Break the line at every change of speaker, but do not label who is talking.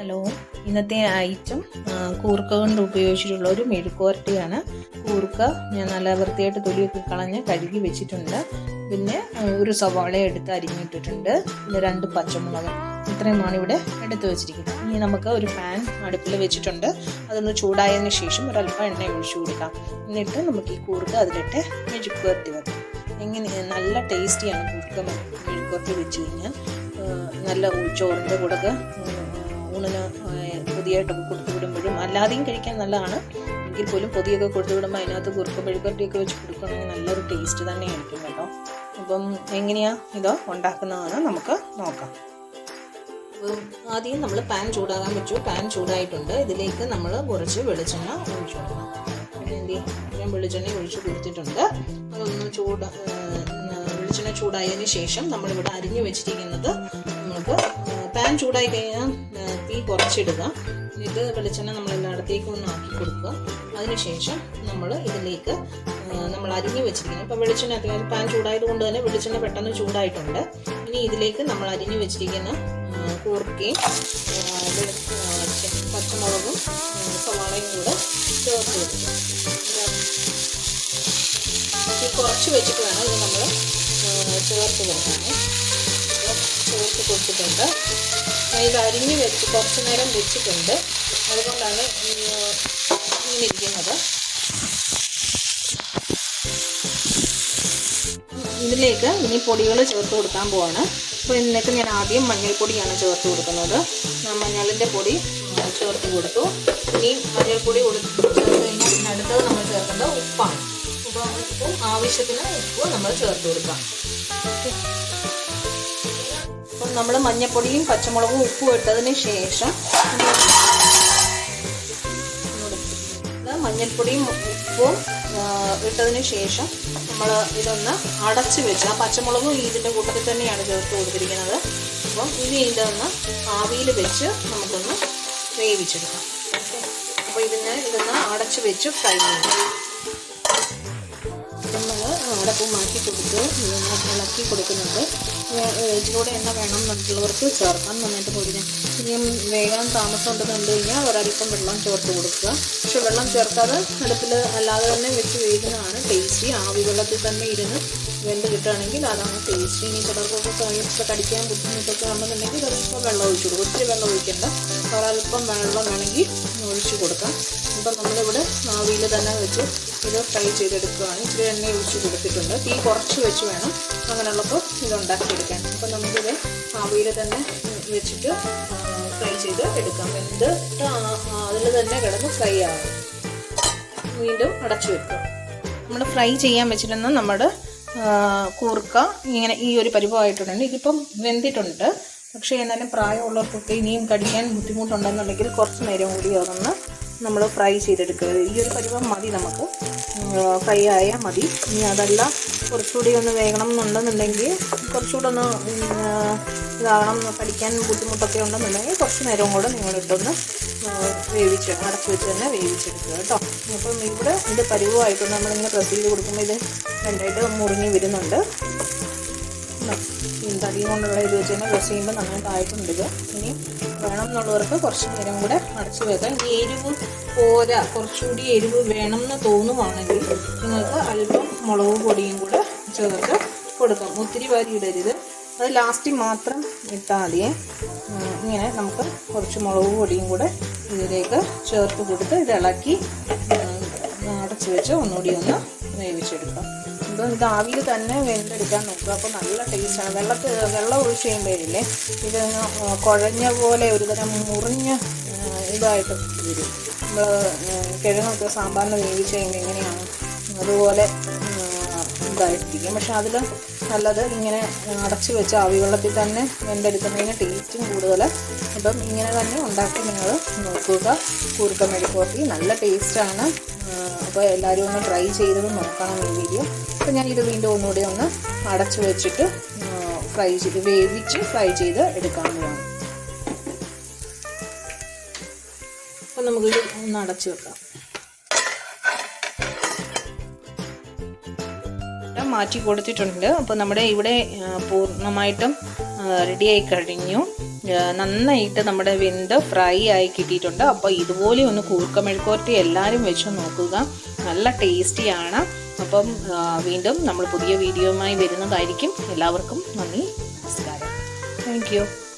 Hello. ഇന്നത്തെ item കൂർക്ക കൊണ്ട് ഉപയോഗിച്ചിട്ടുള്ള ഒരു മെഴുക്കുവരട്ടിയാണ് കൂർക്ക ഞാൻ നല്ല വൃത്തിയായിട്ട് തൊലിയൊക്കെ കളഞ്ഞ് കഴുകി വെച്ചിട്ടുണ്ട്. പിന്നെ ഒരു സവാള എടുത്ത് അരിഞ്ഞിട്ടിട്ടുണ്ട്. പിന്നെ രണ്ട് പച്ചമുളക്. ഇത്രയുമാണ് ഇവിടെ എടുത്തു വെച്ചിരിക്കുന്നത്. ഇനി നമുക്ക് ഒരു പാൻ അടുപ്പിൽ വെച്ചിട്ടുണ്ട്. അതൊന്ന് ചൂടായതിന് ശേഷം ഒരല്പം എണ്ണ ഒഴിച്ചു കൊടുക്കാം. എന്നിട്ട് നമുക്ക് ഈ കൂർക്ക അതിലിട്ട് മെഴുക്ക് വെക്കാം. എങ്ങനെ നല്ല ടേസ്റ്റിയാണ് കൂർക്ക മെഴുക്കുവരട്ടി വെച്ച് കഴിഞ്ഞാൽ. നല്ല ചോറിന്റെ കൂടെ പൊതിയായിട്ടൊക്കെ കൊടുത്തു വിടുമ്പോഴും അല്ലാതെയും കഴിക്കാൻ നല്ലതാണ്. എങ്കിൽ പോലും പൊതിയൊക്കെ കൊടുത്തു വിടുമ്പോൾ അതിനകത്ത് കുറുക്ക പഴുക്കട്ടിയൊക്കെ വെച്ച് കൊടുക്കുകയാണെങ്കിൽ നല്ലൊരു ടേസ്റ്റ് തന്നെ ആയിരിക്കും കേട്ടോ. അപ്പം എങ്ങനെയാണ് ഇത് ഉണ്ടാക്കുന്നതെന്ന് നമുക്ക് നോക്കാം. അപ്പം ആദ്യം നമ്മൾ പാൻ ചൂടാകാൻ വെച്ചു. പാൻ ചൂടായിട്ടുണ്ട്. ഇതിലേക്ക് നമ്മൾ കുറച്ച് വെളിച്ചെണ്ണ ഒഴിച്ചു കൊടുക്കണം. ഞാൻ വെളിച്ചെണ്ണ ഒഴിച്ച് കൊടുത്തിട്ടുണ്ട്. അതൊന്ന് ചൂട് വെളിച്ചെണ്ണ ചൂടായതിന് ശേഷം നമ്മളിവിടെ അരിഞ്ഞു വെച്ചിരിക്കുന്നത് നമുക്ക് പാൻ ചൂടായി കഴിഞ്ഞാൽ തീ കുറച്ചിടുക. ഇത് വെളിച്ചെണ്ണ നമ്മൾ എല്ലായിടത്തേക്കും ഒന്ന് ആക്കി കൊടുക്കുക. അതിനുശേഷം നമ്മൾ ഇതിലേക്ക് നമ്മൾ അരിഞ്ഞു വെച്ചിരിക്കുന്നത് ഇപ്പോൾ വെളിച്ചെണ്ണ അത്യാവശ്യം പാൻ ചൂടായത് കൊണ്ട് തന്നെ വെളിച്ചെണ്ണ പെട്ടെന്ന് ചൂടായിട്ടുണ്ട്. ഇനി ഇതിലേക്ക് നമ്മൾ അരിഞ്ഞു വെച്ചിരിക്കുന്ന കൂർക്കയും പച്ചമുളകും സവാളയും കൂടെ ചേർത്ത് കൊടുക്കുക. ഇത് കുറച്ച് വെച്ചിട്ട് വേണം ഇത് നമ്മൾ ചേർത്ത് കൊടുക്കാൻ ചേർത്ത് കൊടുത്തിട്ടുണ്ട്. ഇത് അരിഞ്ഞ് വെച്ച് കുറച്ച് നേരം വെച്ചിട്ടുണ്ട്. അതുകൊണ്ടാണ് ഇങ്ങനെ ഇരിക്കുന്നത് ഇതിലേക്ക് ഇനി പൊടികൾ ചേർത്ത് കൊടുക്കാൻ പോവാണ്. അപ്പോൾ ഇതിലേക്ക് ഞാൻ ആദ്യം മഞ്ഞൾപ്പൊടിയാണ് ചേർത്ത് കൊടുക്കുന്നത്. മഞ്ഞളിന്റെ പൊടി ചേർത്ത് കൊടുത്തു. ഇനി മഞ്ഞൾപ്പൊടി ചേർത്ത് ഇതിനടുത്തത് നമ്മൾ ചേർക്കേണ്ടത് ഉപ്പാണ്. ഉപ്പും ആവശ്യത്തിന് ഉപ്പ് നമ്മൾ ചേർത്ത് കൊടുക്കാം. നമ്മൾ മഞ്ഞൾപ്പൊടിയും പച്ചമുളകും ഉപ്പും ഇട്ടതിന് ശേഷം മഞ്ഞൾപ്പൊടിയും ഉപ്പും ഇട്ടതിന് ശേഷം നമ്മൾ ഇതൊന്ന് അടച്ച് വെച്ച് ആ പച്ചമുളകും ഇതിന്റെ കൂട്ടത്തിൽ തന്നെയാണ് ചേർത്ത് കൊടുത്തിരിക്കുന്നത്. അപ്പം ഇനി ഇതൊന്ന് ആവിയിൽ വെച്ച് നമുക്കൊന്ന് വേവിച്ചെടുക്കാം. അപ്പോൾ ഇതിന് ഇതൊന്ന് അടച്ച് വെച്ച് ഫ്രൈ ചെയ്യാം. നമ്മൾ അടപ്പ് മാറ്റി കൊടുത്ത് ഇളക്കി കൊടുക്കുന്നുണ്ട്. ഇതിലൂടെ എണ്ണ വേണം എന്നുള്ളവർക്ക് ചേർക്കാം നന്നായിട്ട് പൊടിഞ്ഞ് ഇനിയും വേഗം താമസം ഉണ്ടെന്ന് കണ്ടു കഴിഞ്ഞാൽ ഒരല്പം വെള്ളം ചേർത്ത് കൊടുക്കുക. പക്ഷെ വെള്ളം ചേർക്കാതെ അടുപ്പിൽ അല്ലാതെ തന്നെ വെച്ച് വേകുന്നതാണ് ടേസ്റ്റി. ആവി വെള്ളത്തിൽ തന്നെ ഇരുന്ന് വെന്ത് കിട്ടുകയാണെങ്കിൽ അതാണ് ടേസ്റ്റി. ഇനി ചിലർക്കൊക്കെ കഴിച്ച് കടിക്കാൻ ബുദ്ധിമുട്ടൊക്കെ ആണെന്നുണ്ടെങ്കിൽ ഒരല്പം വെള്ളം ഒഴിച്ചു കൊടുക്കും ഒത്തിരി വെള്ളം ഒഴിക്കേണ്ട. ഒരല്പം വെള്ളം വേണമെങ്കിൽ ഒഴിച്ചു കൊടുക്കാം. ഇപ്പം നമ്മളിവിടെ ആവിയിൽ തന്നെ വെച്ച് ഇത് ഫ്രൈ ചെയ്തെടുക്കുകയാണ്. ഇച്ചിരി എണ്ണ ഒഴിച്ച് കൊടുത്തിട്ടുണ്ട്. തീ കുറച്ച് വെച്ച് വേണം. അങ്ങനെയുള്ളപ്പോൾ ഇത് ഉണ്ടാക്കിയെടുക്കാൻ അപ്പം നമുക്കിത് ആവിയിൽ തന്നെ വെച്ചിട്ട് ഫ്രൈ ചെയ്ത് എടുക്കാം. വെന്ത് അതിൽ തന്നെ കിടന്ന് ഫ്രൈ ആവും. വീണ്ടും അടച്ചു വെക്കുക. നമ്മൾ ഫ്രൈ ചെയ്യാൻ വെച്ചിരുന്ന നമ്മുടെ കൂർക്ക ഇങ്ങനെ ഈ ഒരു പരിഭവമായിട്ടുണ്ട് ഇതിപ്പം വെന്തിട്ടുണ്ട്. പക്ഷേ എന്നാലും പ്രായമുള്ളവർക്കൊക്കെ ഇനിയും കടിക്കാൻ ബുദ്ധിമുട്ടുണ്ടെന്നുണ്ടെങ്കിൽ കുറച്ച് നേരം കൂടി അതൊന്ന് നമ്മൾ ഫ്രൈ ചെയ്തെടുക്കുക. ഈ ഒരു പരിവം മതി നമുക്ക്. ഫ്രൈ ആയാൽ മതി. ഇനി അതല്ല കുറച്ചുകൂടി ഒന്ന് വേകണം എന്നുണ്ടെന്നുണ്ടെങ്കിൽ കുറച്ചുകൂടെ ഒന്ന് ഇതാകണം കടിക്കാൻ ബുദ്ധിമുട്ടൊക്കെ ഉണ്ടെന്നുണ്ടെങ്കിൽ കുറച്ച് നേരം കൂടെ നിങ്ങളിട്ടൊന്ന് വേവിച്ച് അടച്ച് വെച്ച് തന്നെ വേവിച്ചെടുക്കുക കേട്ടോ. അപ്പം ഇവിടെ ഇത് പരിവുമായിട്ടുണ്ട് നമ്മളിങ്ങനെ പ്രസ് ചെയ്ത് കൊടുക്കുമ്പോൾ ഇത് രണ്ടായിട്ട് മുറിഞ്ഞ് വരുന്നുണ്ട്? ഈ തടി കൊണ്ടുള്ള ഇത് വെച്ച് തന്നെ പ്രസ് ചെയ്യുമ്പോൾ നന്നായിട്ടായിട്ടുണ്ട് ഇത്. ഇനി വേണം എന്നുള്ളവർക്ക് കുറച്ച് നേരം കൂടെ അടച്ച് വെക്കാം. ഈ എരിവ് പോരാ കുറച്ചുകൂടി എരിവ് വേണം എന്ന് തോന്നുവാണെങ്കിൽ നിങ്ങൾക്ക് അല്പം മുളക് പൊടിയും കൂടെ ചേർത്ത് കൊടുക്കാം. ഒത്തിരി വാരി ഇടരുത്. അത് ലാസ്റ്റ് മാത്രം ഇട്ടാൽ മതിയേ. ഇങ്ങനെ നമുക്ക് കുറച്ച് മുളക് പൊടിയും കൂടെ ഇതിലേക്ക് ചേർത്ത് കൊടുത്ത് ഇത് ഇളക്കി അടച്ച് വെച്ച് ഒന്നുകൂടി ഒന്ന് വേവിച്ചെടുക്കാം. അപ്പം ഇത് ആവിയിൽ തന്നെ വെന്തെടുക്കാൻ നോക്കുക. അപ്പോൾ നല്ല ടേസ്റ്റാണ് വെള്ളത്തിൽ വെള്ളം ഒഴിച്ച് കഴിയുമ്പോഴില്ലേ ഇത് കുഴഞ്ഞ പോലെ ഒരു തരം മുറിഞ്ഞ ഇതായിട്ട് വരും. നമ്മൾ കിഴങ്ങൊക്കെ സാമ്പാറിന് വേവിച്ച് കഴിയുമ്പോൾ എങ്ങനെയാണ്? അതുപോലെ ഇതായിട്ടിരിക്കും പക്ഷെ അതിൽ നല്ലത് ഇങ്ങനെ അടച്ച് വെച്ച് ആവിവെള്ളത്തിൽ തന്നെ വെന്തെടുക്കുന്നതിന് ടേസ്റ്റും കൂടുതൽ അപ്പം ഇങ്ങനെ തന്നെ ഉണ്ടാക്കി നിങ്ങൾ നോക്കുക. കൂർക്ക മെഴുക്കോട്ടി നല്ല ടേസ്റ്റാണ്. അപ്പോൾ എല്ലാവരും ഒന്ന് ട്രൈ ചെയ്തത് നോക്കണം ഈ വീഡിയോ. അപ്പോൾ ഞാൻ ഇത് വീണ്ടും ഒന്നുകൂടി ഒന്ന് അടച്ച് വെച്ചിട്ട് ഫ്രൈ ചെയ്ത് വേവിച്ച് ഫ്രൈ ചെയ്ത് എടുക്കാവുന്നതാണ്. അപ്പോൾ നമുക്കിത് ഒന്ന് അടച്ച് വെക്കാം. മാറ്റി കൊടുത്തിട്ടുണ്ട്. അപ്പോൾ നമ്മുടെ ഇവിടെ പൂർണമായിട്ടും പൂർണമായിട്ടും റെഡിയായി കഴിഞ്ഞു. നന്നായിട്ട് നമ്മുടെ വെന്ത് ഫ്രൈ ആയി കിട്ടിയിട്ടുണ്ട്. അപ്പോൾ ഇതുപോലെ ഒന്ന് കൂർക്കമെഴുക്കോറ്റി എല്ലാവരും വെച്ച് നോക്കുക. നല്ല ടേസ്റ്റിയാണ് അപ്പം വീണ്ടും നമ്മൾ പുതിയ വീഡിയോയുമായി വരുന്നതായിരിക്കും. എല്ലാവർക്കും നന്ദി നമസ്കാരം. താങ്ക്